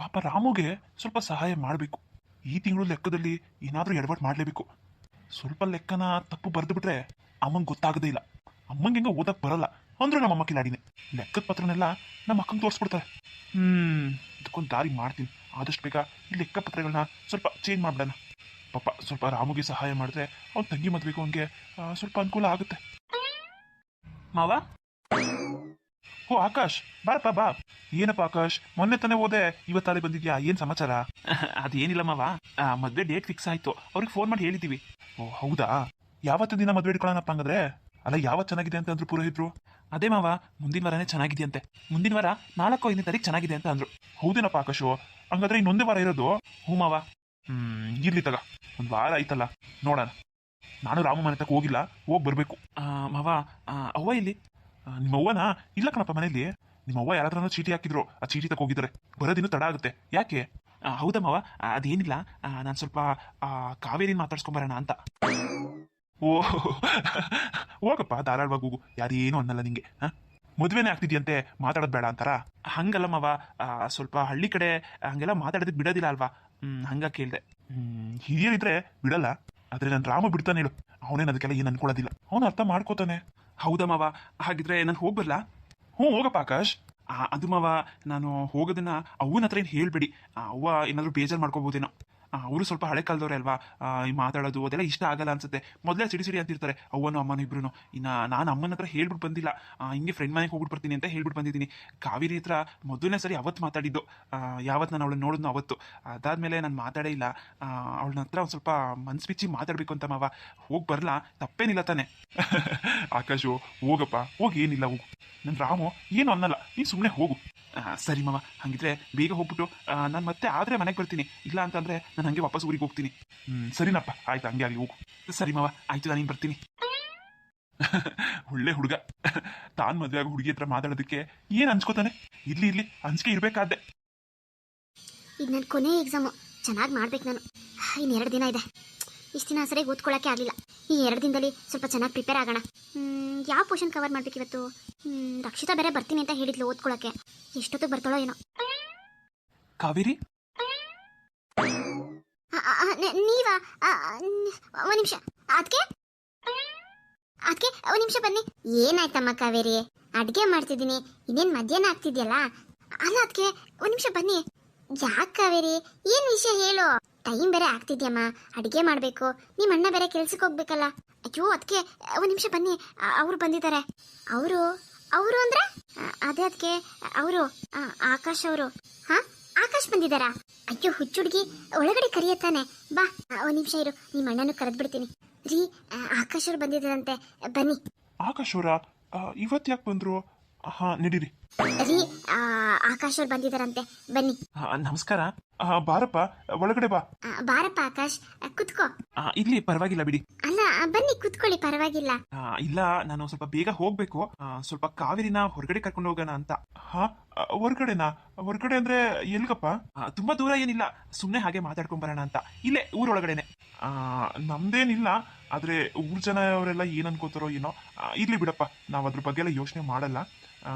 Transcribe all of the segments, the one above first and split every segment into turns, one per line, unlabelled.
ಪಾಪ ರಾಮುಗೆ ಸ್ವಲ್ಪ ಸಹಾಯ ಮಾಡಬೇಕು. ಈ ತಿಂಗಳು ಲೆಕ್ಕದಲ್ಲಿ ಏನಾದರೂ ಎಡವಟ್ ಮಾಡಲೇಬೇಕು. ಸ್ವಲ್ಪ ಲೆಕ್ಕನ ತಪ್ಪು ಬರೆದು ಬಿಟ್ರೆ ಅಮ್ಮಂಗೆ ಗೊತ್ತಾಗದೇ ಇಲ್ಲ. ಅಮ್ಮಂಗೆ ಹೆಂಗೆ ಓದಕ್ಕೆ ಬರಲ್ಲ. ಅಂದ್ರೆ ನಮ್ಮ ಅಮ್ಮ ಕಿಲಾಡಿನೇ. ಲೆಕ್ಕದ ಪತ್ರನೆಲ್ಲ ನಮ್ಮ ಅಕ್ಕಂಗೆ ತೋರಿಸ್ಬಿಡ್ತಾರೆ. ಹ್ಮ್ ಅದಕ್ಕೊಂದು ದಾರಿ ಮಾಡ್ತೀನಿ. ಆದಷ್ಟು ಬೇಗ ಈ ಲೆಕ್ಕ ಪತ್ರಗಳನ್ನ ಸ್ವಲ್ಪ ಚೇಂಜ್ ಮಾಡ್ಬಿಡೋಣ. ಪಾಪ ಸ್ವಲ್ಪ ರಾಮುಗೆ ಸಹಾಯ ಮಾಡಿದ್ರೆ ಅವ್ನ ತಂಗಿ ಮದ್ಬೇಕು ಅವನಿಗೆ ಸ್ವಲ್ಪ ಅನುಕೂಲ ಆಗುತ್ತೆ. ಮಾವ? ಓ ಆಕಾಶ್ ಬಾರಪ್ಪ ಬಾ. ಏನಪ್ಪ ಆಕಾಶ್ ಮೊನ್ನೆ ತಾನೇ ಹೋದೆ ಇವತ್ತಾಲೆ ಬಂದಿದ್ಯಾ? ಏನ್ ಸಮಾಚಾರ? ಅದೇನಿಲ್ಲ ಮಾವ. ಆ, ಮದ್ವೆ ಡೇಟ್ ಫಿಕ್ಸ್ ಆಯ್ತು. ಅವ್ರಿಗೆ ಫೋನ್ ಮಾಡಿ ಹೇಳಿದೀವಿ. ಓ ಹೌದಾ? ಯಾವತ್ತು ದಿನ ಮದ್ವೆ ಇಟ್ಕೊಳ್ಳೋಣಪ್ಪ ಹಂಗಂದ್ರೆ? ಅಲ್ಲ ಯಾವತ್ತು ಚೆನ್ನಾಗಿದೆ ಅಂತ ಅಂದ್ರು ಪುರೋಹಿತ್ರು? ಅದೇ ಮಾವ ಮುಂದಿನ ವಾರನೇ ಚೆನ್ನಾಗಿದೆ ಅಂತೆ ಮುಂದಿನ ವಾರ ನಾಲ್ಕು ಐದನೇ ತಾರೀಕು ಚೆನ್ನಾಗಿದೆ ಅಂತ ಅಂದ್ರು. ಹೌದೇನಪ್ಪ ಆಕಾಶು? ಹಂಗಾದ್ರೆ ಇನ್ನೊಂದೇ ವಾರ ಇರೋದು? ಹ್ಞೂ ಮಾವ. ಹ್ಮ್ ಇರ್ಲಿ ತಗ. ಒಂದ್ ವಾರ ಆಯ್ತಲ್ಲ. ನೋಡೋಣ. ನಾನು ರಾಮ ಮನೆ ತಕ್ಕ ಹೋಗಿಲ್ಲ. ಹೋಗಿ ಬರ್ಬೇಕು. ಆ, ಮಾವ ಆ, ಅವ್ವ ಇಲ್ಲಿ ನಿಮ್ಮ ಅವ್ವನ ಇಲ್ಲ ಕಣಪ್ಪ ಮನೇಲಿ ನಿಮ್ಮ ಅವ್ವ ಯಾರಾದ್ರೂ ಚೀಟಿ ಹಾಕಿದ್ರು, ಆ ಚೀಟಿ ತಕ ಹೋಗಿದ್ದಾರೆ ಬರೋದಿನ್ನು ತಡ ಆಗುತ್ತೆ. ಯಾಕೆ? ಹೌದಮ್ಮವ ಹೌದಾ ಮಾವ? ಅದೇನಿಲ್ಲ. ನಾನು ಸ್ವಲ್ಪ ಕಾವೇರಿನ ಮಾತಾಡ್ಸ್ಕೊಂಬರೋಣ ಅಂತ. ಓ, ಹೋಗಪ್ಪ, ಧಾರಾಳವಾಗಿ ಹೋಗು. ಯಾರೇನು ಅನ್ನಲ್ಲ ನಿಂಗೆ ಮದುವೆನೇ ಆಗ್ತಿದ್ಯಂತೆ, ಮಾತಾಡೋದು ಬೇಡ ಅಂತಾರ? ಹಂಗಲ್ಲ ಸ್ವಲ್ಪ ಹಳ್ಳಿ ಕಡೆ, ಹಂಗೆಲ್ಲ ಮಾತಾಡೋದಕ್ಕೆ ಬಿಡೋದಿಲ್ಲ ಅಲ್ವಾ? ಹಂಗ ಕೇಳಿದೆ. ಹಿರಿಯರಿದ್ರೆ ಬಿಡಲ್ಲ. ಆದರೆ ನಾನು ರಾಮ ಬಿಡ್ತಾನೆ ಹೇಳು. ಅವನೇನು ಅದಕ್ಕೆಲ್ಲ ಏನು ಅನ್ಕೊಳ್ಳೋದಿಲ್ಲ. ಅವನು ಅರ್ಥ ಮಾಡ್ಕೋತಾನೆ. ಹೌದಾ ಮಾವ? ಹಾಗಿದ್ರೆ ನಾನು ಹೋಗ್ಬರ್ಲಾ ಹ್ಞೂ ಹೋಗಪ್ಪ ಆಕಾಶ್ ಅದು ಮಾವ, ನಾನು ಹೋಗೋದನ್ನ ಅವನ ಹತ್ರ ಏನು ಹೇಳಬೇಡಿ. ಅವ್ವ ಏನಾದರೂ ಬೇಜಾರು ಮಾಡ್ಕೋಬೋದೇನೋ. ಅವರು ಸ್ವಲ್ಪ ಹಳೆ ಕಾಲದವ್ರೆ ಅಲ್ವಾ? ಈ ಮಾತಾಡೋದು ಅದೆಲ್ಲ ಇಷ್ಟ ಆಗಲ್ಲ ಅನ್ಸುತ್ತೆ. ಮೊದಲೇ ಸಿಡಿ ಸಿಡಿ ಅಂತಿರ್ತಾರೆ, ಅವ್ವನು ಅಮ್ಮನ ಇಬ್ರು ಇನ್ನ ನಾನು ಅಮ್ಮನ ಹತ್ರ ಹೇಳ್ಬಿಟ್ಟು ಬಂದಿಲ್ಲ. ಹಿಂಗೆ ಫ್ರೆಂಡ್ ಮನೆಗೆ ಹೋಗ್ಬಿಟ್ಟು ಬರ್ತೀನಿ ಅಂತ ಹೇಳ್ಬಿಟ್ಟು ಬಂದಿದ್ದೀನಿ. ಕಾವೇರಿ ಹತ್ರ ಮೊದಲನೇ ಸರಿ ಅವತ್ತು ಮಾತಾಡಿದ್ದು. ಯಾವತ್ತು ನಾನು ಅವಳನ್ನ ನೋಡಿದ್ನು ಅವತ್ತು. ಅದಾದ್ಮೇಲೆ ನಾನು ಮಾತಾಡೇ ಇಲ್ಲ. ಅವಳ ಹತ್ರ ಸ್ವಲ್ಪ ಮನ್ಸು ಬಿಚ್ಚಿ ಮಾತಾಡ್ಬೇಕು ಅಂತ ಮಾವ. ಹೋಗಿ ಬರಲ್ಲ ತಪ್ಪೇನಿಲ್ಲ ತಾನೆ. ಆಕಾಶು, ಹೋಗಪ್ಪ. ಹೋಗಿ ಏನಿಲ್ಲ, ಹೋಗು. ನನ್ನ ರಾಮು, ಏನು ಅನ್ನಲ್ಲ. ನೀನು ಸುಮ್ಮನೆ ಹೋಗು. ಸರಿ ಮಾವ, ಹಂಗಿದ್ರೆ ಬೇಗ ಹೋಗ್ಬಿಟ್ಟು ನಾನು ಮತ್ತೆ ಆದರೆ ಮನೆಗೆ ಬರ್ತೀನಿ. ಇಲ್ಲ ಅಂತಂದ್ರೆ ನಾನು ಹಂಗೆ ವಾಪಸ್ ಊರಿಗೆ ಹೋಗ್ತೀನಿ. ಹ್ಮ್, ಸರಿನಪ್ಪ, ಆಯ್ತು, ಹಂಗೆ ಆಗಲಿ ಹೋಗು. ಸರಿ ಮಾವ, ಆಯ್ತು, ನಾನು ಬರ್ತೀನಿ. ಒಳ್ಳೆ ಹುಡುಗ. ತಾನ್ ಮದುವೆ ಆಗೋ ಹುಡುಗಿ ಹತ್ರ ಮಾತಾಡೋದಕ್ಕೆ ಏನ್ ಅನ್ಸ್ಕೋತಾನೆ? ಇರ್ಲಿ ಇರ್ಲಿ ಅನ್ಸಿಕೆ ಇರ್ಬೇಕಾದ್ದೆ
ಇದು ನನ್ನ ಕೊನೆ ಎಕ್ಸಾಮು ಚೆನ್ನಾಗಿ ಮಾಡ್ಬೇಕು ನಾನು. ಇನ್ನು ಎರಡು ದಿನ ಇದೆ. ಇಷ್ಟು ದಿನ ಸರಿಯಾಗಿ ಓದ್ಕೊಳ್ಳೋಕ್ಕೆ ಆಗಲಿಲ್ಲ. ಈ ಎರಡು ದಿನದಲ್ಲಿ ಸ್ವಲ್ಪ ಚೆನ್ನಾಗಿ ಪ್ರಿಪೇರ್ ಆಗೋಣ. ಯಾವ ಪೋರ್ಷನ್ ಕವರ್ ಮಾಡ್ಬೇಕು ಇವತ್ತು? ರಕ್ಷಿತಾ ಬೇರೆ ಬರ್ತೀನಿ ಅಂತ ಹೇಳಿದ್ಲು ಓದ್ಕೊಳಕ್ಕೆ. ಎಷ್ಟೊತ್ತಿಗೆ ಬರ್ತಾಳೋ ಏನೋ.
ಕಾವೇರಿ?
ನೀವಾ? ಆ, ನಿಮಿಷ. ಅದಕ್ಕೆ ಅದಕ್ಕೆ ಒಂದು ನಿಮಿಷ ಬನ್ನಿ. ಏನಾಯ್ತಮ್ಮ ಕಾವೇರಿ? ಅಡುಗೆ ಮಾಡ್ತಿದ್ದೀನಿ. ಇನ್ನೇನ್ ಮಧ್ಯಾಹ್ನ ಆಗ್ತಿದ್ಯಲ್ಲ? ಅಲ್ಲ ಅದಕ್ಕೆ ಒಂದು ನಿಮಿಷ ಬನ್ನಿ. ಯಾಕೆ ಕಾವೇರಿ? ಏನ್ ವಿಷಯ ಹೇಳು. ಟೈಮ್ ಬೇರೆ ಆಗ್ತಿದ್ಯಮ್ಮ. ಅಡುಗೆ ಮಾಡಬೇಕು. ನಿಮ್ಮ ಅಣ್ಣ ಬೇರೆ ಕೆಲ್ಸಕ್ಕೆ ಹೋಗ್ಬೇಕಲ್ಲ. ಅಯ್ಯೋ ಅದಕ್ಕೆ ಒಂದು ನಿಮಿಷ ಬನ್ನಿ. ಅವ್ರು ಬಂದಿದ್ದಾರೆ. ಅವರು ಅವರು ಅಂದ್ರೆ? ಅದೇ ಅದಕ್ಕೆ ಅವರು ಆಕಾಶ್ ಅವರು. ಹಾ, ಆಕಾಶ್ ಬಂದಿದ್ದಾರಾ? ಅಯ್ಯೋ, ಹುಚ್ಚುಡ್ಗಿ, ಒಳಗಡೆ ಕರಿಯತ್ತಾನೆ. ಬಾ ಒಂದು ನಿಮಿಷ ಇರು. ನಿಮ್ಮ ಅಣ್ಣನೂ ಕರೆದ್ಬಿಡ್ತೀನಿ. ರೀ ಆಕಾಶ್ ಅವ್ರು ಬಂದಿದ್ದಾರಂತೆ. ಬನ್ನಿ.
ಆಕಾಶ್ ಅವರ? ಇವತ್ತು ಯಾಕೆ ಬಂದ್ರು? ಹಾ ನಡೀರಿ.
ರೀ ಆಕಾಶ್ ಅವ್ರು ಬಂದಿದಾರಂತೆ. ಬನ್ನಿ.
ನಮಸ್ಕಾರ. ಆ, ಬಾರಪ್ಪ ಒಳಗಡೆ ಬಾ.
ಆ, ಬಾರಪ್ಪ ಆಕಾಶ್ ಆ, ಕುತ್ಕೋ.
ಆ, ಇಲ್ಲಿ ಪರವಾಗಿಲ್ಲ ಬಿಡಿ.
ಅಲ್ಲ ಆ, ಬನ್ನಿ ಕುತ್ಕೊಳ್ಳಿ ಪರವಾಗಿಲ್ಲ.
ಆ, ಇಲ್ಲ ನಾನು ಸ್ವಲ್ಪ ಬೇಗ ಹೋಗ್ಬೇಕು. ಆ, ಸ್ವಲ್ಪ ಕಾವೇರಿನ ಹೊರಗಡೆ ಕರ್ಕೊಂಡು ಹೋಗೋಣ ಅಂತ. ಹಾ ಹೊರಗಡೆನಾ ಹೊರ್ಗಡೆನಾ? ಹೊರ್ಗಡೆ ಅಂದ್ರೆ ಎಲ್ಗಪ್ಪ? ಆ, ತುಂಬಾ ದೂರ ಏನಿಲ್ಲ. ಸುಮ್ಮನೆ ಹಾಗೆ ಮಾತಾಡ್ಕೊಂಡ್ ಬರೋಣ ಅಂತ. ಇಲ್ಲೇ ಊರೊಳಗಡೆನೆ. ಆ, ನಮ್ದೇನಿಲ್ಲ. ಆದ್ರೆ ಊರು ಜನ ಅವರೆಲ್ಲ ಏನು ಅನ್ಕೋತಾರೋ ಏನೋ ಇರಲಿ ಬಿಡಪ್ಪ, ನಾವು ಅದ್ರ ಬಗ್ಗೆ ಎಲ್ಲ ಯೋಚನೆ ಮಾಡಲ್ಲ.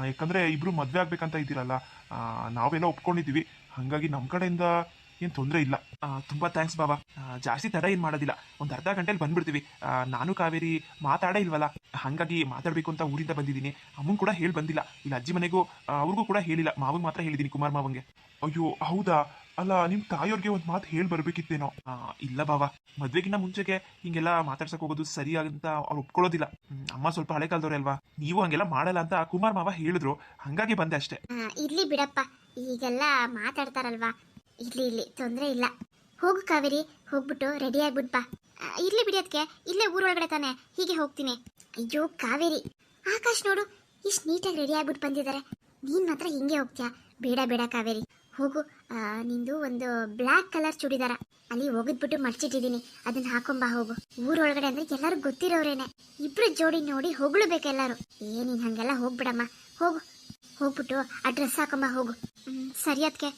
ಯಾಕಂದರೆ ಇಬ್ಬರು ಮದುವೆ ಆಗಬೇಕಂತ ಇದ್ದೀರಲ್ಲ ನಾವೆಲ್ಲ ಒಪ್ಕೊಂಡಿದ್ದೀವಿ. ಹಾಗಾಗಿ ನಮ್ಮ ಕಡೆಯಿಂದ ಏನ್ ತೊಂದರೆ ಇಲ್ಲ. ತುಂಬಾ ಥ್ಯಾಂಕ್ಸ್ ಬಾಬಾ. ಜಾಸ್ತಿ ತಡ ಏನ್ ಮಾಡೋದಿಲ್ಲ. ಒಂದ್ ಅರ್ಧ ಗಂಟೆಲಿ ಬಂದ್ಬಿಡ್ತೀವಿ. ನಾನು ಕಾವೇರಿ ಮಾತಾಡೇ ಇಲ್ವಲ್ಲ? ಹಾಗಾಗಿ ಮಾತಾಡ್ಬೇಕು ಅಂತ ಊರಿಂದ ಬಂದಿದ್ದೀನಿ. ಅಮ್ಮನ್ ಕೂಡ ಹೇಳಿ ಬಂದಿಲ್ಲ. ಇಲ್ಲ, ಅಜ್ಜಿ ಮನೆಗೂ ಅವ್ರಿಗೂ ಕೂಡ ಹೇಳಿಲ್ಲ. ಮಾವಂಗ್ ಮಾತ್ರ ಹೇಳಿದೀನಿ ಕುಮಾರ್ ಮಾವಂಗೆ. ಅಯ್ಯೋ, ಹೌದಾ? ಅಲ್ಲ, ನಿಮ್ ತಾಯಿಯವ್ರಿಗೆ ಒಂದ್ ಮಾತು ಹೇಳಿ ಬರ್ಬೇಕಿತ್ತೇನೋ? ಇಲ್ಲ ಬಾಬಾ. ಮದ್ವೆಗಿನ್ನ ಮುಂಚೆಗೆ ಹಿಂಗೆಲ್ಲ ಮಾತಾಡ್ಸಕ್ ಹೋಗೋದು ಸರಿ ಅಂತ ಅವ್ರು ಒಪ್ಕೊಳ್ಳೋದಿಲ್ಲ. ಅಮ್ಮ ಸ್ವಲ್ಪ ಹಳೆ ಕಾಲದವ್ರೆ ಅಲ್ವಾ? ನೀವು ಹಂಗೆಲ್ಲ ಮಾಡಲ್ಲ ಅಂತ ಕುಮಾರ್ ಮಾವ ಹೇಳಿದ್ರು. ಹಂಗಾಗಿ ಬಂದೆ ಅಷ್ಟೇ.
ಇರ್ಲಿ ಬಿಡಪ್ಪ. ಈಗೆಲ್ಲ ಮಾತಾಡ್ತಾರಲ್ವಾ? ಇರ್ಲಿ ಇರ್ಲಿ ತೊಂದರೆ ಇಲ್ಲ. ಹೋಗು ಕಾವೇರಿ ಹೋಗ್ಬಿಟ್ಟು ರೆಡಿ ಆಗ್ಬಿಟ್ ಬಾ. ಇರ್ಲಿ ಬಿಡಿ ಅದಕ್ಕೆ ಇಲ್ಲೇ ಊರೊಳಗಡೆ ತಾನೆ. ಹೀಗೆ ಹೋಗ್ತೀನಿ. ಅಯ್ಯೋ ಕಾವೇರಿ. ಆಕಾಶ್ ನೋಡು ಇಷ್ಟು ನೀಟಾಗಿ ರೆಡಿ ಆಗ್ಬಿಟ್ಟು ಬಂದಿದ್ದಾರೆ ನೀನ್ ಮಾತ್ರ ಹಿಂಗೆ ಹೋಗ್ತೀಯಾ? ಬೇಡ ಬೇಡ ಕಾವೇರಿ. ಹೋಗು. ನಿಂದು ಒಂದು ಬ್ಲ್ಯಾಕ್ ಕಲರ್ ಚೂಡಿದಾರ. ಅಲ್ಲಿ ಹೋಗಿದ್ಬಿಟ್ಟು ಮಡ್ಚಿಟ್ಟಿದ್ದೀನಿ ಅದನ್ನ ಹಾಕೊಂಬಾ ಹೋಗು. ಊರೊಳಗಡೆ ಅಂದ್ರೆ ಎಲ್ಲರೂ ಗೊತ್ತಿರೋರೇನೆ. ಇಬ್ರು ಜೋಡಿ ನೋಡಿ ಹೊಗಳ್ಬೇಕು ಎಲ್ಲರೂ. ಏ ನೀನ್ ಹಂಗೆಲ್ಲ ಹೋಗ್ಬಿಡಮ್ಮ. ಹೋಗು. ಹೋಗ್ಬಿಟ್ಟು ಆ ಡ್ರೆಸ್ ಹಾಕೊಂಬ ಹೋಗು. ಹ್ಮ್, ಸರಿ ಅದಕ್ಕೆ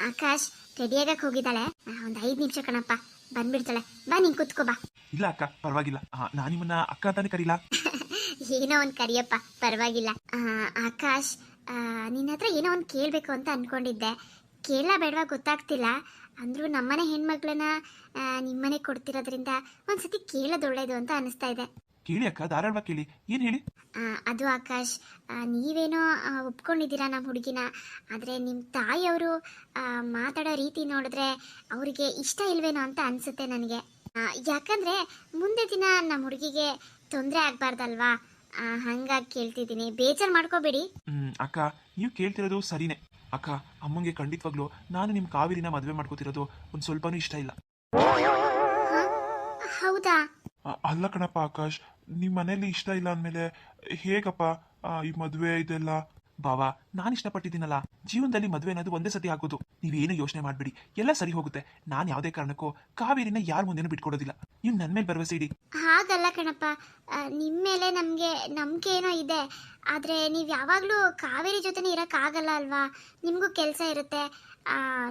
ಆಕಾಶ್ ರೆಡಿಯಾಗಕ್ಕೆ ಹೋಗಿದ್ದಾಳೆ. ಆ, ಒಂದ್ ಐದ್ ನಿಮಿಷ ಕಣಪ್ಪ. ಬಂದ್ಬಿಡ್ತಾಳೆ. ಬಾ ನೀನ್ ಕುತ್ಕೋ ಬಾ.
ಇಲ್ಲ ಅಕ್ಕ ಪರವಾಗಿಲ್ಲ. ನಾನು ನಿಮ್ಮನ್ನ ಅಕ್ಕ ಅಂತಾನೆ ಕರೀಲಾ?
ಏನೋ ಒಂದ್ ಕರಿಯಪ್ಪ ಪರವಾಗಿಲ್ಲ. ಆ, ಆಕಾಶ್ ನಿನ್ನ ಹತ್ರ ಏನೋ ಒಂದ್ ಕೇಳ್ಬೇಕು ಅಂತ ಅನ್ಕೊಂಡಿದ್ದೆ. ಕೇಳ ಬೇಡವಾ ಗೊತ್ತಾಗ್ತಿಲ್ಲ. ಅಂದ್ರು ನಮ್ಮನೆ ಹೆಣ್ಮಕ್ಳನ್ನ ಆ, ನಿಮ್ಮನೆ ಕೊಡ್ತಿರೋದ್ರಿಂದ ಒಂದ್ಸತಿ ಕೇಳೋದು ಒಳ್ಳೇದು ಅಂತ ಅನಿಸ್ತಾ ಇದೆ.
ಕೇಳಿ ಅಕ್ಕ ಧಾರಾಳವಾಗಿ ಕೇಳಿ. ಏನು ಹೇಳಿ?
ಆ, ಅದು ಆಕಾಶ್ ಆ, ನೀವೇನೋ ಆ, ಒಪ್ಕೊಂಡಿದ್ದೀರಾ ನಮ್ಮ ಹುಡುಗಿನ? ಆದರೆ ನಿಮ್ಮ ತಾಯಿಯವರು ಆ, ಮಾತಾಡೋ ರೀತಿ ನೋಡಿದ್ರೆ ಅವರಿಗೆ ಇಷ್ಟ ಇಲ್ವೇನೋ ಅಂತ ಅನಿಸುತ್ತೆ ನನಗೆ. ಯಾಕಂದರೆ ಮುಂದೆ ದಿನ ನಮ್ಮ ಹುಡುಗಿಗೆ ತೊಂದರೆ ಆಗ್ಬಾರ್ದಲ್ವಾ? ಹಂಗಾಗಿ ಕೇಳ್ತಿದ್ದೀನಿ. ಬೇಜಾರು ಮಾಡ್ಕೋಬೇಡಿ.
ಹ್ಮ್ ಅಕ್ಕ ನೀವು ಕೇಳ್ತಿರೋದು ಸರಿನೇ. ಅಕ್ಕ ಅಮ್ಮಂಗೆ ಖಂಡಿತವಾಗ್ಲೂ ನಾನು ನಿಮ್ಮ ಕಾವೇರಿನ ಮದುವೆ ಮಾಡ್ಕೋತಿರೋದು ಒಂದು ಸ್ವಲ್ಪನೂ ಇಷ್ಟ ಇಲ್ಲ?
ಹೌದಾ?
ಅ- ಅಲ್ಲ ಕಣಪ್ಪ ಆಕಾಶ್ ನಿಮ್ಮ ಮನೇಲಿ ಇಷ್ಟ ಇಲ್ಲ ಅಂದಮೇಲೆ ಹೇಗಪ್ಪ ಆ, ಈ ಮದುವೆ ಇದೆಲ್ಲ? ಬಾವಾ ನಾನು ಇಷ್ಟಪಟ್ಟಿದ್ದೀನಲ್ಲ. ಜೀವನದಲ್ಲಿ ಮದುವೆ ಅನ್ನೋದು ಒಂದೇ ಸತಿ ಆಗೋದು. ನೀವೇನು ಯೋಚನೆ ಮಾಡಬೇಡಿ. ಎಲ್ಲ ಸರಿ ಹೋಗುತ್ತೆ. ನಾನು ಯಾವುದೇ ಕಾರಣಕ್ಕೂ ಕಾವೇರಿನ ಯಾರ ಮುಂದೆನೂ ಬಿಟ್ಕೊಡೋದಿಲ್ಲ. ನೀವು ನನ್ನ ಮೇಲೆ ಭರವಸೆ ಇಡಿ.
ಹಾಗಲ್ಲ ಕಣಪ್ಪ. ನಿಮ್ಮ ಮೇಲೆ ನಮಗೆ ನಂಬಿಕೆ ಏನೋ ಇದೆ. ಆದರೆ ನೀವು ಯಾವಾಗಲೂ ಕಾವೇರಿ ಜೊತೆನೇ ಇರೋಕ್ಕಾಗಲ್ಲ ಅಲ್ವಾ? ನಿಮಗೂ ಕೆಲಸ ಇರುತ್ತೆ.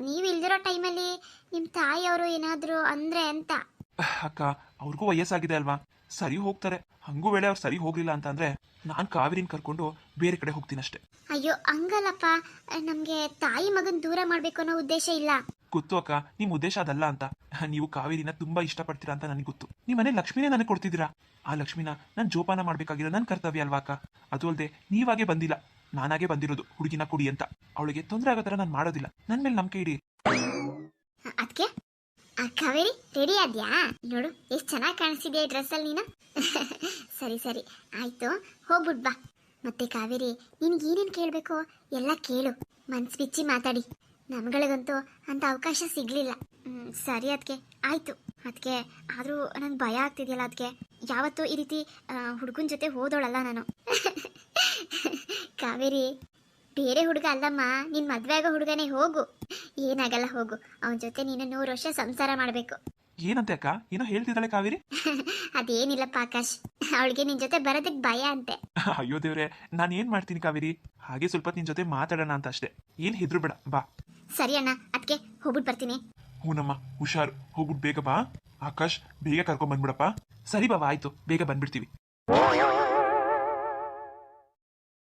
ನೀವು ಇಲ್ದಿರೋ ಟೈಮಲ್ಲಿ ನಿಮ್ಮ ತಾಯಿಯವರು ಏನಾದರೂ ಅಂದರೆ ಅಂತ.
ಅಕ್ಕ ಅವ್ರಿಗೂ ವಯಸ್ಸಾಗಿದೆ ಅಲ್ವಾ? ಸರಿ ಹೋಗ್ತಾರೆ. ಹಂಗೂ ವೇಳೆ ಅವ್ರು ಸರಿ ಹೋಗ್ಲಿಲ್ಲ ಅಂತ ಅಂದ್ರೆ ನಾನು ಕಾವೇರಿನ ಕರ್ಕೊಂಡು ಬೇರೆ ಕಡೆ ಹೋಗ್ತೀನಿ ಅಷ್ಟೇ
ಅಯ್ಯೋ ಹಂಗಲ್ಲಪ್ಪ. ನಮ್ಗೆ ತಾಯಿ ಮಗನ್ ದೂರ ಮಾಡ್ಬೇಕು ಅನ್ನೋ ಉದ್ದೇಶ ಇಲ್ಲ.
ಗೊತ್ತು ಅಕ್ಕ ನಿಮ್ ಉದ್ದೇಶ ಅದಲ್ಲ ಅಂತ. ನೀವು ಕಾವೇರಿನ ತುಂಬಾ ಇಷ್ಟಪಡ್ತೀರಾ ಅಂತ ನನಗೆ ಗೊತ್ತು. ನಿಮ್ಮ ಮನೆ ಲಕ್ಷ್ಮಿನೇ ನನಗೆ ಕೊಡ್ತಿದ್ದೀರಾ? ಆ ಲಕ್ಷ್ಮಿನ ನಾನು ಜೋಪಾನ ಮಾಡ್ಬೇಕಾಗಿರೋ ನನ್ನ ಕರ್ತವ್ಯ ಅಲ್ವಾ ಅಕ್ಕ? ಅದು ಅಲ್ಲದೆ ನೀವಾಗೆ ಬಂದಿಲ್ಲ. ನಾನಾಗೆ ಬಂದಿರೋದು ಹುಡುಗಿನ ಕುಡಿ ಅಂತ. ಅವಳಿಗೆ ತೊಂದರೆ ಆಗೋ ತರ ನಾನು ಮಾಡೋದಿಲ್ಲ. ನನ್ನ ಮೇಲೆ ನಂಬಿಕೆ ಇಡಿ.
ಅದಕ್ಕೆ ಕಾವೇರಿ ರೆಡಿ ಆದ್ಯಾ? ನೋಡು, ಎಷ್ಟು ಚೆನ್ನಾಗಿ ಕಾಣಿಸಿದ್ಯಾ ಈ ಡ್ರೆಸ್ಸಲ್ಲಿ ನೀನು? ಸರಿ ಸರಿ, ಆಯ್ತು. ಹೋಗ್ಬಿಟ್ ಬಾ. ಮತ್ತೆ ಕಾವೇರಿ, ನಿನ್ಗೆ ಏನೇನು ಕೇಳಬೇಕು? ಎಲ್ಲ ಕೇಳು. ಮನ್ಸು ಬಿಚ್ಚಿ ಮಾತಾಡಿ. ನಮ್ಗಳಿಗಂತೂ ಅಂತ ಅವಕಾಶ ಸಿಗ್ಲಿಲ್ಲ. ಸರಿ ಅದಕ್ಕೆ ಆಯ್ತು. ಅದಕ್ಕೆ ಆದರೂ ನಂಗೆ ಭಯ ಆಗ್ತಿದೆಯಲ್ಲ ಅದಕ್ಕೆ ಯಾವತ್ತೂ ಈ ರೀತಿ ಹುಡುಗನ ಜೊತೆ ಹೋದೋಳಲ್ಲ ನಾನು. ಕಾವೇರಿ ಬೇರೆ ಹುಡುಗ ಅಲ್ಲಮ್ಮ ನಿನ್ ಮದ್ವೆ ಆಗೋ ಹುಡುಗನೇ ಹೋಗು. ಏನಾಗಲ್ಲ ಹೋಗು ಅವನ ಜೊತೆ ನೀನು ನೂರು ವರ್ಷ ಸಂಸಾರ ಮಾಡಬೇಕು.
ಏನಂತೆ ಅಕ್ಕ? ಏನೋ ಹೇಳ್ತಿದ್ದಾಳೆ ಕಾವೇರಿ?
ಅದೇನಿಲ್ಲಪ್ಪ ಆಕಾಶ್ ಅವಳಿಗೆ ನಿನ್ ಜೊತೆ ಬರೋದಕ್ಕೆ ಭಯ ಅಂತೆ.
ಅಯ್ಯೋ ದೇವ್ರೆ ನಾನು ಏನ್ ಮಾಡ್ತೀನಿ ಕಾವೇರಿ? ಹಾಗೆ ಸ್ವಲ್ಪ ನಿನ್ ಜೊತೆ ಮಾತಾಡೋಣ ಅಂತ ಅಷ್ಟೇ. ಏನ್ ಹೆದ್ರು ಬೇಡ ಬಾ.
ಸರಿ ಅಣ್ಣ ಅದಕ್ಕೆ ಹೋಗ್ಬಿಟ್ಟು ಬರ್ತೀನಿ.
ಹೂನಮ್ಮ ಹುಷಾರು ಹೋಗ್ಬಿಟ್ಟು ಬೇಗ ಬಾ. ಆಕಾಶ್ ಬೇಗ ಕರ್ಕೊಂಡ್ ಬಂದ್ಬಿಡಪ್ಪ ಸರಿ ಬಾಬಾ ಆಯ್ತು ಬೇಗ ಬಂದ್ಬಿಡ್ತೀವಿ.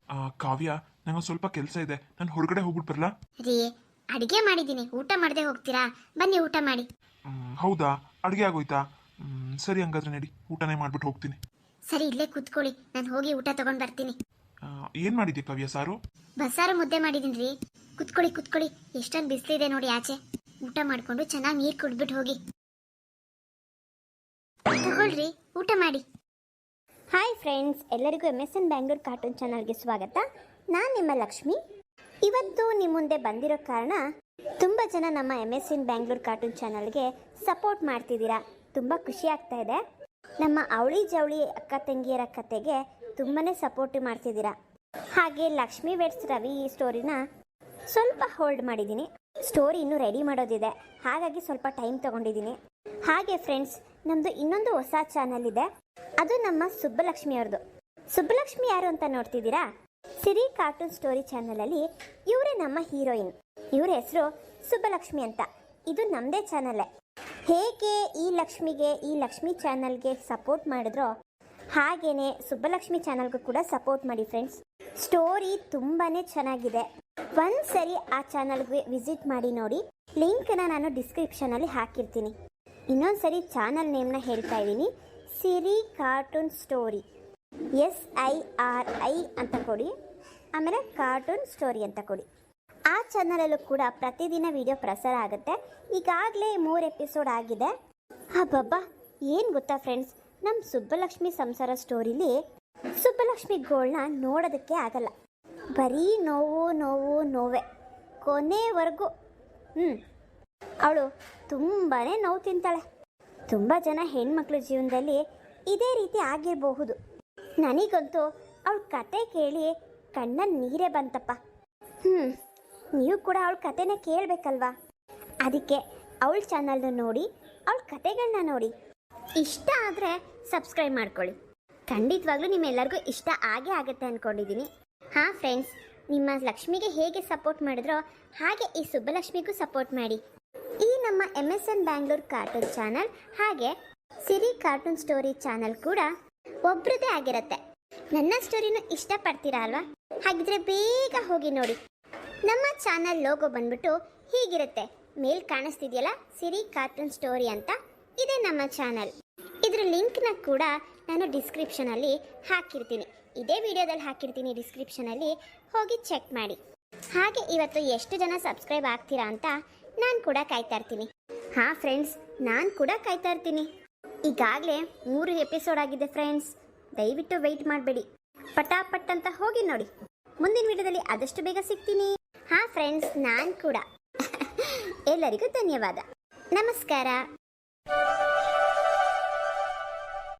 ಆ, ಕಾವ್ಯ ನನಗೆ ಸ್ವಲ್ಪ ಕೆಲಸ ಇದೆ. ನಾನು ಹೊರಗಡೆ ಹೋಗ್ಬಿಟ್ಟು ಬರಲಾ?
ರೀ ಅಡಿಗೆ ಮಾಡಿದ್ದೀನಿ. ಊಟ ಮಾಡದೆ ಹೋಗ್ತೀರಾ? ಬನ್ನಿ ಊಟ ಮಾಡಿ.
ಹೌದಾ? ಅಡುಗೆ ಆಗೋಯ್ತಾ? ಮ್, ಸರಿ ಹಂಗಾದ್ರೆ ನಡಿ. ಊಟನೇ ಮಾಡ್ಬಿಟ್ಟು ಹೋಗ್ತೀನಿ.
ಸರಿ ಇಲ್ಲೇ ಕೂತ್ಕೊಳ್ಳಿ. ನಾನು ಹೋಗಿ ಊಟ ತಗೊಂಡ್ ಬರ್ತೀನಿ.
ಏನು ಮಾಡಿದ್ಯಾ ಕಾವ್ಯ ಸಾರು?
ಬಸ್ಸಾರು ಮುದ್ದೆ ಮಾಡಿದೀನಿ ರೀ. ಕುತ್ಕೊಳ್ಳಿ ಕುತ್ಕೊಳ್ಳಿ. ಎಷ್ಟೊಂದು ಬಿಸಿಲಿದೆ ನೋಡಿ ಆಚೆ. ಊಟ ಮಾಡ್ಕೊಂಡು ಚೆನ್ನಾಗಿ ನೀರು ಕುಡ್ಬಿಟ್ಟು ಹೋಗಿ. ತಗೊಳ್ರಿ ಊಟ ಮಾಡಿ.
ಹಾಯ್ ಫ್ರೆಂಡ್ಸ್ ಎಲ್ಲರಿಗೂ M S N Bangalore cartoon ಚಾನಲ್ಗೆ ಸ್ವಾಗತ. ನಾನು ನಿಮ್ಮ ಲಕ್ಷ್ಮಿ. ಇವತ್ತು ನಿಮ್ಮ ಮುಂದೆ ಬಂದಿರೋ ಕಾರಣ ತುಂಬ ಜನ ನಮ್ಮ M S N Bangalore cartoon ಚಾನಲ್ಗೆ ಸಪೋರ್ಟ್ ಮಾಡ್ತಿದ್ದೀರಾ. ತುಂಬ ಖುಷಿ ಆಗ್ತಾ ಇದೆ. ನಮ್ಮ ಅವಳಿ ಜವಳಿ ಅಕ್ಕ ತಂಗಿಯರ ಕತೆಗೆ ತುಂಬಾ ಸಪೋರ್ಟ್ ಮಾಡ್ತಿದ್ದೀರಾ. ಹಾಗೆ ಲಕ್ಷ್ಮೀ ವೆಡ್ಸ್ ರವಿ ಈ ಸ್ಟೋರಿನ ಸ್ವಲ್ಪ ಹೋಲ್ಡ್ ಮಾಡಿದ್ದೀನಿ. ಸ್ಟೋರಿ ಇನ್ನೂ ರೆಡಿ ಮಾಡೋದಿದೆ. ಹಾಗಾಗಿ ಸ್ವಲ್ಪ ಟೈಮ್ ತಗೊಂಡಿದ್ದೀನಿ. ಹಾಗೆ ಫ್ರೆಂಡ್ಸ್ ನಮ್ಮದು ಇನ್ನೊಂದು ಹೊಸ ಚಾನಲ್ ಇದೆ. ಅದು ನಮ್ಮ ಸುಬ್ಬಲಕ್ಷ್ಮಿ ಅವ್ರದ್ದು ಸುಬ್ಬಲಕ್ಷ್ಮಿ ಯಾರು ಅಂತ ನೋಡ್ತಿದ್ದೀರಾ? ಸಿರಿ ಕಾರ್ಟೂನ್ ಸ್ಟೋರಿ ಚಾನಲಲ್ಲಿ ಇವರೇ ನಮ್ಮ ಹೀರೋಯಿನ್. ಇವರ ಹೆಸರು ಸುಬ್ಬಲಕ್ಷ್ಮಿ ಅಂತ. ಇದು ನಮ್ಮದೇ ಚಾನಲ್ಲೇ ಹೇಗೆ ಈ ಲಕ್ಷ್ಮಿಗೆ, ಈ ಲಕ್ಷ್ಮಿ ಚಾನಲ್ಗೆ ಸಪೋರ್ಟ್ ಮಾಡಿದ್ರೋ ಹಾಗೇನೆ ಸುಬ್ಬಲಕ್ಷ್ಮಿ ಚಾನಲ್ಗೂ ಕೂಡ ಸಪೋರ್ಟ್ ಮಾಡಿ ಫ್ರೆಂಡ್ಸ್. ಸ್ಟೋರಿ ತುಂಬಾನೇ ಚೆನ್ನಾಗಿದೆ. ಒಂದ್ಸರಿ ಆ ಚಾನಲ್ಗೆ ವಿಸಿಟ್ ಮಾಡಿ ನೋಡಿ. ಲಿಂಕ್ನ ನಾನು ಡಿಸ್ಕ್ರಿಪ್ಷನಲ್ಲಿ ಹಾಕಿರ್ತೀನಿ. ಇನ್ನೊಂದು ಸರಿ ಚಾನಲ್ ನೇಮ್ನ ಹೇಳ್ತಾ ಇದ್ದೀನಿ. Siri cartoon story. S I R I ಅಂತ ಕೊಡಿ. ಆಮೇಲೆ ಕಾರ್ಟೂನ್ ಸ್ಟೋರಿ ಅಂತ ಕೊಡಿ. ಆ ಚಾನಲಲ್ಲೂ ಕೂಡ ಪ್ರತಿದಿನ ವಿಡಿಯೋ ಪ್ರಸಾರ ಆಗುತ್ತೆ. ಈಗಾಗಲೇ ಮೂರು ಎಪಿಸೋಡ್ ಆಗಿದೆ. ಹಬ್ಬಬ್ಬ ಏನು ಗೊತ್ತಾ ಫ್ರೆಂಡ್ಸ್? ನಮ್ಮ ಸುಬ್ಬಲಕ್ಷ್ಮಿ ಸಂಸಾರ ಸ್ಟೋರಿಲಿ ಸುಬ್ಬಲಕ್ಷ್ಮಿ ಗೋಳ್ನ ನೋಡೋದಕ್ಕೆ ಆಗಲ್ಲ. ಬರೀ ನೋವು ನೋವು, ನೋವೆ. ಕೊನೆವರೆಗೂ ಹ್ಞೂ ಅವಳು ತುಂಬಾ ನೋವು ತಿಂತಾಳೆ. ತುಂಬ ಜನ ಹೆಣ್ಮಕ್ಳ ಜೀವನದಲ್ಲಿ ಇದೇ ರೀತಿ ಆಗಿರಬಹುದು. ನನಗಂತೂ ಅವಳ ಕತೆ ಕೇಳಿ ಕಣ್ಣಲ್ಲಿ ನೀರೇ ಬಂತಪ್ಪ. ಹ್ಞೂ ನೀವು ಕೂಡ ಅವಳ ಕತೆನ ಕೇಳಬೇಕಲ್ವಾ? ಅದಕ್ಕೆ ಅವಳ ಚಾನಲ್ನ ನೋಡಿ, ಅವಳ ಕತೆಗಳನ್ನ ನೋಡಿ. ಇಷ್ಟ ಆದರೆ ಸಬ್ಸ್ಕ್ರೈಬ್ ಮಾಡ್ಕೊಳ್ಳಿ. ಖಂಡಿತವಾಗ್ಲೂ ನಿಮ್ಮೆಲ್ಲರಿಗೂ ಇಷ್ಟ ಆಗೇ ಆಗುತ್ತೆ ಅಂದ್ಕೊಂಡಿದ್ದೀನಿ ಹಾಂ ಫ್ರೆಂಡ್ಸ್ ನಿಮ್ಮ ಲಕ್ಷ್ಮಿಗೆ ಹೇಗೆ ಸಪೋರ್ಟ್ ಮಾಡಿದ್ರೋ ಹಾಗೆ ಈ ಸುಬ್ಬಲಕ್ಷ್ಮಿಗೂ ಸಪೋರ್ಟ್ ಮಾಡಿ. ಈ ನಮ್ಮ M S N Bangalore cartoon channel ಹಾಗೆ ಸಿರಿ ಕಾರ್ಟೂನ್ ಸ್ಟೋರಿ ಚಾನಲ್ ಕೂಡ ಒಬ್ರದೇ ಆಗಿರುತ್ತೆ. ನನ್ನ ಸ್ಟೋರಿನೂ ಇಷ್ಟಪಡ್ತೀರಾ ಅಲ್ವಾ? ಹಾಗಿದ್ರೆ ಬೇಗ ಹೋಗಿ ನೋಡಿ. ನಮ್ಮ ಚಾನಲ್ ಲೋಗೋ ಬಂದ್ಬಿಟ್ಟು ಹೀಗಿರುತ್ತೆ. ಮೇಲ್ ಕಾಣಿಸ್ತಿದೆಯಲ್ಲ? ಸಿರಿ ಕಾರ್ಟೂನ್ ಸ್ಟೋರಿ ಅಂತ. ಇದೆ ನಮ್ಮ ಚಾನಲ್ ಇದ್ರ ಲಿಂಕ್ನ ಕೂಡ ನಾನು ಡಿಸ್ಕ್ರಿಪ್ಷನಲ್ಲಿ ಹಾಕಿರ್ತೀನಿ. ಇದೇ ವಿಡಿಯೋದಲ್ಲಿ ಹಾಕಿರ್ತೀನಿ ಡಿಸ್ಕ್ರಿಪ್ಷನಲ್ಲಿ ಹೋಗಿ ಚೆಕ್ ಮಾಡಿ. ಹಾಗೆ ಇವತ್ತು ಎಷ್ಟು ಜನ ಸಬ್ಸ್ಕ್ರೈಬ್ ಆಗ್ತೀರಾ ಅಂತ ನಾನು ಕೂಡ ಕಾಯ್ತಾ ಇರ್ತೀನಿ. ಹಾಂ ಫ್ರೆಂಡ್ಸ್ ನಾನು ಕೂಡ ಕಾಯ್ತಾ ಇರ್ತೀನಿ. ಈಗಾಗಲೇ ಮೂರು ಎಪಿಸೋಡ್ ಆಗಿದೆ ಫ್ರೆಂಡ್ಸ್ ದಯವಿಟ್ಟು ವೆಯ್ಟ್ ಮಾಡಬೇಡಿ. ಪಟಾಪಟ್ ಅಂತ ಹೋಗಿ ನೋಡಿ. ಮುಂದಿನ ವಿಡಿಯೋದಲ್ಲಿ ಆದಷ್ಟು ಬೇಗ ಸಿಗ್ತೀನಿ. ಹಾಂ ಫ್ರೆಂಡ್ಸ್ ನಾನು ಕೂಡ. ಎಲ್ಲರಿಗೂ ಧನ್ಯವಾದ. ನಮಸ್ಕಾರ.